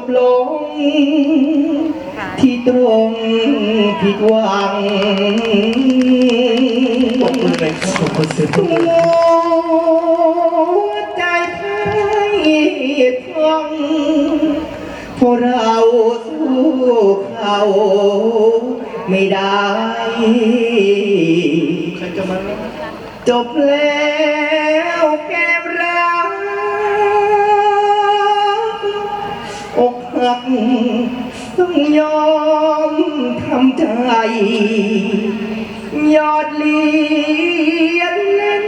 บลง ที่ตรงผิดหวังขอบคุณเลยครับขอบคุณเสียงปรบมือหัวใจให้พังเพราะเราสู้เขาไม่ได้จะมาแล้วจบแล้วแก้มัก ต้องยอมทำใจ ยอดเลียนเล่น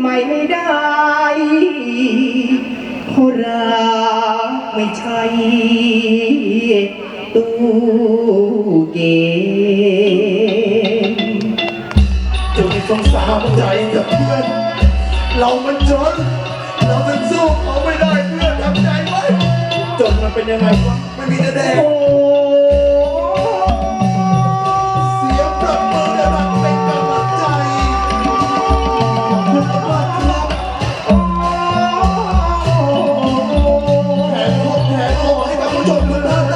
ไม่ได้เพราะรักไม่ใช่ตู้เกมจงสงสารใจกับเพื่อน เรามันจน มันเป็นยังไงวะไม่มีจะแดง โอ้เสียงปรบมือดังเป็นกำลังใจขอบคุณมากครับแทนครอบแทนคอให้กับผู้ชมทุกท่านหน้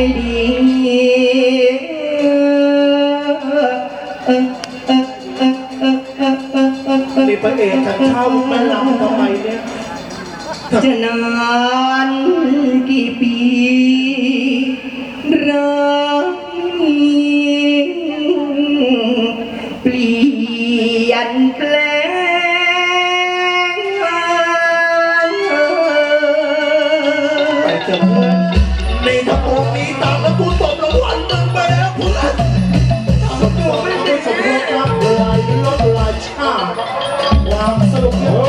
เออนี่พระเอกฉันเช่าแม่ลำทำไมเนี่ย จะนานกี่ปีรักนี้เปลี่ยนแปล